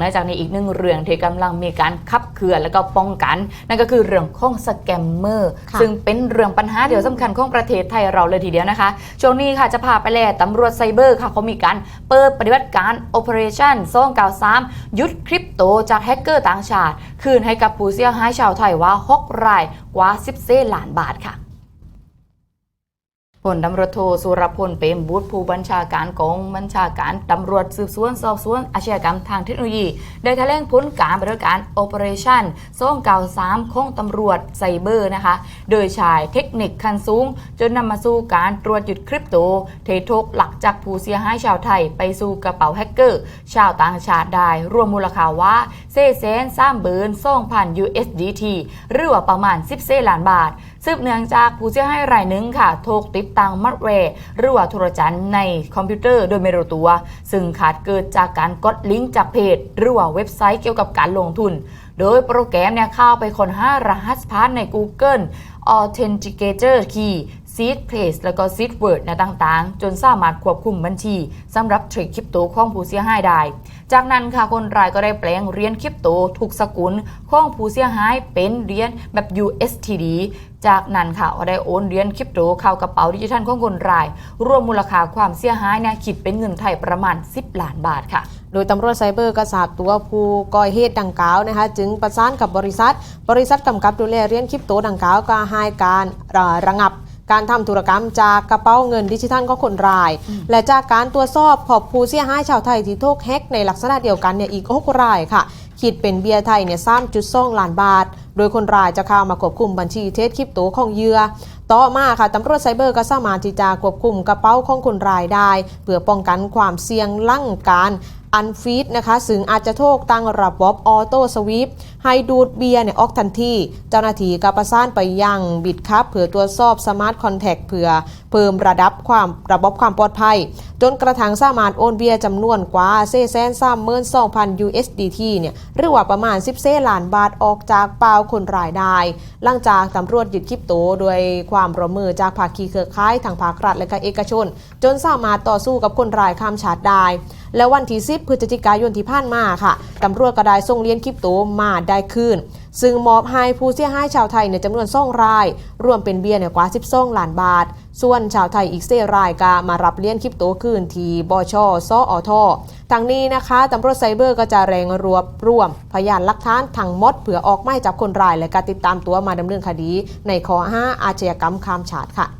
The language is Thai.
นอกจากนี้อีกหนึ่งเรื่องที่กำลังมีการขับเคลื่อนและก็ป้องกัน นั่นก็คือเรื่องของสแกมเมอร์ค่ะซึ่งเป็นเรื่องปัญหาเดียวสำคัญของประเทศไทยเราเลยทีเดียวนะคะช่วงนี้ค่ะจะพาไปแลตำรวจไซเบอร์ค่ะเขามีการเปิดปฏิบัติการ Operation 293ยุดคริปโตจากแฮกเกอร์ต่างชาติ คืนให้กับผู้เสียหายชาวไทยว่า6รายกว่า10เซล้านบาทค่ะ พลตำรวจโทสุรพลเปรมบุตรผู้บัญชาการกองบัญชาการตำรวจสืบสวนสอบสวนอาชญากรรมทางเทคโนโลยี ได้แถลงผลการปฏิบัติการ Operation 293ของตำรวจไซเบอร์นะคะ โดยใช้เทคนิคขั้นสูง จนนำมาสู่การตรวจยึดคริปโต เททกหลักจากผู้เสียหายชาวไทย ไปสู่กระเป๋าแฮกเกอร์ ชาวต่างชาติได้รวมมูลค่าว่าเซเซนสามเบิร์น2,000 USDT หรือว่าประมาณ 10เซล้านบาท สืบเนื่องจากผู้เสียหายรายหนึ่งค่ะถูกติดตั้งมัดแวร์หรือว่าโทรจันในคอมพิวเตอร์โดยไม่รู้ตัว ซึ่งขาดเกิดจากการกดลิงก์จากเพจ หรือว่าเว็บไซต์เกี่ยวกับการลงทุน โดยโปรแกรมเนี่ยเข้าไปค้นหารหัสผ่านใน Google Authenticator Key Seed Phrase แล้วก็ Seed Word นะต่างๆ จนสามารถควบคุมบัญชีสำหรับเทรดคริปโตของผู้เสียหายได้ จากนั้นค่ะคนรายก็ได้แปลงเหรียญคริปโตถูกสกุลของผู้เสียหายเป็นเหรียญแบบ USTD จากนั้นค่ะก็ได้โอนเหรียญคริปโตเข้ากระเป๋าดิจิทัลของคนราย รวมมูลค่าความเสียหายเนี่ยคิดเป็นเงินไทยประมาณ 10 ล้านบาทค่ะโดยตำรวจไซเบอร์ก็ทราบตัวผู้ก่อเหตุดังกล่าวนะคะ จึงประสานกับบริษัท บริษัทกำกับดูแลเรียญคริปโตดังกล่าวก็ให้การระงับ การทำธุรกรรมจากกระเป๋าเงินดิจิทัลของคนราย และจากการตรวจสอบพบผู้เสียหายชาวไทยที่ถูกแฮกในลักษณะเดียวกันเนี่ยอีก6รายค่ะคิดเป็นเบียร์ไทยเนี่ย3.2ล้านบาท โดยคนรายจะเข้ามาควบคุมบัญชีเทสคริปโตของเหยื่อ ต่อมาค่ะตำรวจไซเบอร์ก็สามารถที่จะควบคุมกระเป๋าของคนรายได้ เพื่อป้องกันความเสี่ยงลั่งการอันฟีดนะคะซึ่งอาจจะโทษตั้งระบบออโต้สวีปให้ดูดเบียร์เนี่ยออกทันทีเจ้าหน้าที่ก็ประสานไปยังบิดครับเพื่อตรวสอบสมาร์ทคอนแทคเพื่อเพิ่มระดับความระบบความปลอดภัย จนกระทั่งสามารถโอนเบียร์จำนวนกว่าเซแสนสามหมื่นสองพัน USDT เนี่ยหรือว่าประมาณ 10เซล้านบาทออกจากเปล่าคนรายได้ หลังจากตำรวจยึดคริปโตโดยความร่วมมือจากภาคีเครือข่ายทางภาครัฐและก็เอกชน จนสามารถต่อสู้กับคนร้ายข้ามชาติได้ และวันที่ 10 พฤศจิกายนที่ผ่านมาค่ะตำรวจก็ได้ส่งเลียนคริปโตมาได้คืนซึ่งมอบให้ผู้เสียหายชาวไทยในจำนวนซ่องราย รวมเป็นเบียร์เนี่ยกว่า 12 ล้านบาท ส่วนชาวไทยอีกเซรายก็มารับเลียนคริปโตคืนที่บชสออท ทางนี้นะคะตำรวจไซเบอร์ก็จะแรงรวบรวม พยานหลักฐานทางมดเผื่อออกหมายจับคนร้าย และการติดตามตัวมาดำเนินคดี ในข้อหาอาชญากรรมข้ามชาติค่ะ